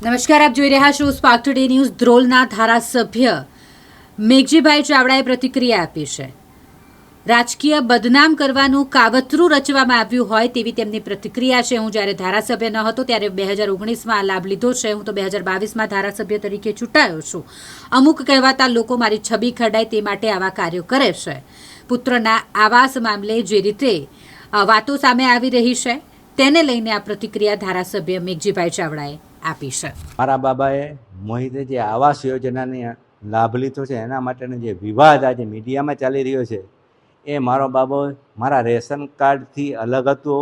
નમસ્કાર, આપ જોઈ રહ્યા છો સ્પાર્ક ટુડે ન્યૂઝ ધ્રોલના ધારાસભ્ય મેઘજીભાઈ ચાવડાએ પ્રતિક્રિયા આપી છે. રાજકીય બદનામ કરવાનું કાવતરું રચવામાં આવ્યું હોય તેવી તેમની પ્રતિક્રિયા છે. હું જ્યારે ધારાસભ્ય ન હતો ત્યારે બે હજાર ઓગણીસમાં લાભ લીધો છે. હું તો બે હજાર બાવીસમાં ધારાસભ્ય તરીકે ચૂંટાયો છું. અમુક કહેવાતા લોકો મારી છબી ખડાય તે માટે આવા કાર્યો કરે છે. પુત્રના આવાસ મામલે જે રીતે વાતો સામે આવી રહી છે, તેને લઈને આ પ્રતિક્રિયા ધારાસભ્ય મેઘજીભાઈ ચાવડાએ આપી છે. મારા બાબાએ મોહિતે જે આવાસ યોજનાની લાભ લીધો છે, એના માટેનો જે વિવાદ આજે મીડિયામાં ચાલી રહ્યો છે, એ મારો બાબો મારા રેશન કાર્ડથી અલગ હતો,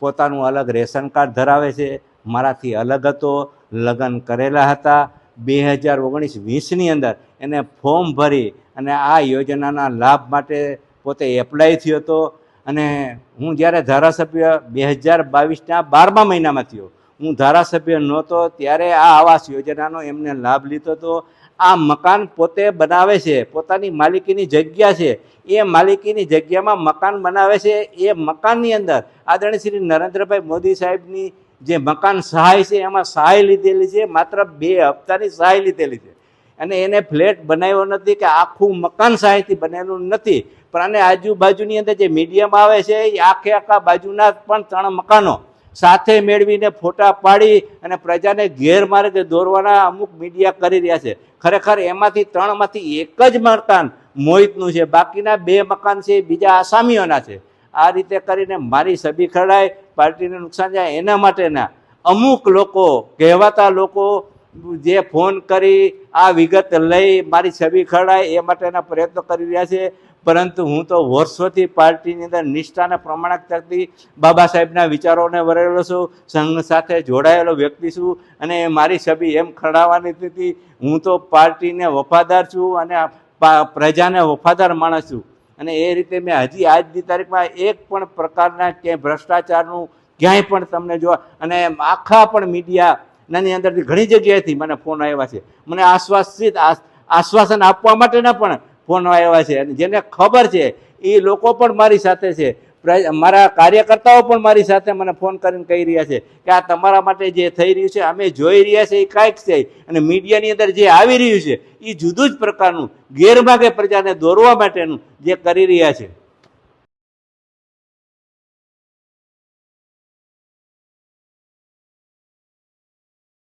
પોતાનું અલગ રેશન કાર્ડ ધરાવે છે, મારાથી અલગ હતો, લગ્ન કરેલા હતા. બે હજાર ઓગણીસ વીસની અંદર એને ફોર્મ ભરી અને આ યોજનાના લાભ માટે પોતે એપ્લાય થયો હતો અને હું જ્યારે ધારાસભ્ય બે હજાર બાવીસના બારમા મહિનામાં થયો હું ધારાસભ્ય નહોતો, ત્યારે આ આવાસ યોજનાનો એમને લાભ લીધો હતો આ મકાન પોતે બનાવે છે, પોતાની માલિકીની જગ્યા છે. એ માલિકીની જગ્યામાં મકાન બનાવે છે, એ મકાનની અંદર આદરણીય શ્રી નરેન્દ્રભાઈ મોદી સાહેબની જે મકાન સહાય છે, એમાં સહાય લીધેલી છે, માત્ર બે હપ્તાની સહાય લીધેલી છે. અને એને ફ્લેટ બનાવ્યો નથી કે આખું મકાન સહાયથી બનેલું નથી. પણ આને આજુબાજુની અંદર જે મીડિયમ આવે છે, એ આખે આખા બાજુના પણ ત્રણ મકાનો. સાથે મેળવીને ફોટા પાડી અને પ્રજાને ગેરમાર્ગે દોરવાના અમુક મીડિયા કરી રહ્યા છે. ખરેખર એમાંથી ત્રણમાંથી એક જ મકાન મોહિતનું છે. બાકીના બે મકાન છે બીજા આસામીઓના છે. આ રીતે કરીને મારી છબી ખરડાય, પાર્ટીને નુકસાન જાય, એના માટેના અમુક લોકો, કહેવાતા લોકો જે ફોન કરી, આ વિગત લઈ મારી છબી ખરડાય એ માટેના પ્રયત્નો કરી રહ્યા છે. પરંતુ હું તો વર્ષોથી પાર્ટીની અંદર નિષ્ઠાને પ્રમાણક થતી બાબા સાહેબના વિચારોને વરેલો છું, સંઘ સાથે જોડાયેલો વ્યક્તિ છું અને મારી છબી એમ ખડાવવાની હતી હું તો પાર્ટીને વફાદાર છું અને પ્રજાને વફાદાર માણસ છું. અને એ રીતે મેં હજી આજની તારીખમાં એક પણ પ્રકારના ક્યાંય ભ્રષ્ટાચારનું ક્યાંય પણ તમને જોવા, અને આખા પણ મીડિયાની અંદરથી ઘણી જગ્યાએથી મને ફોન આવ્યા છે. મને આશ્વાસિત આશ્વાસન આપવા માટેના પણ ફોન આવ્યા છે. અને જેને ખબર છે એ લોકો પણ મારી સાથે છે. મારા કાર્યકર્તાઓ પણ મારી સાથે મને ફોન કરીને કહી રહ્યા છે કે આ તમારા માટે જે થઈ રહ્યું છે, અમે જોઈ રહ્યા છે એ કાંઈક છે. અને મીડિયાની અંદર જે આવી રહ્યું છે એ જુદું જ પ્રકારનું ગેરભાગે પ્રજાને દોરવા માટેનું જે કરી રહ્યા છે.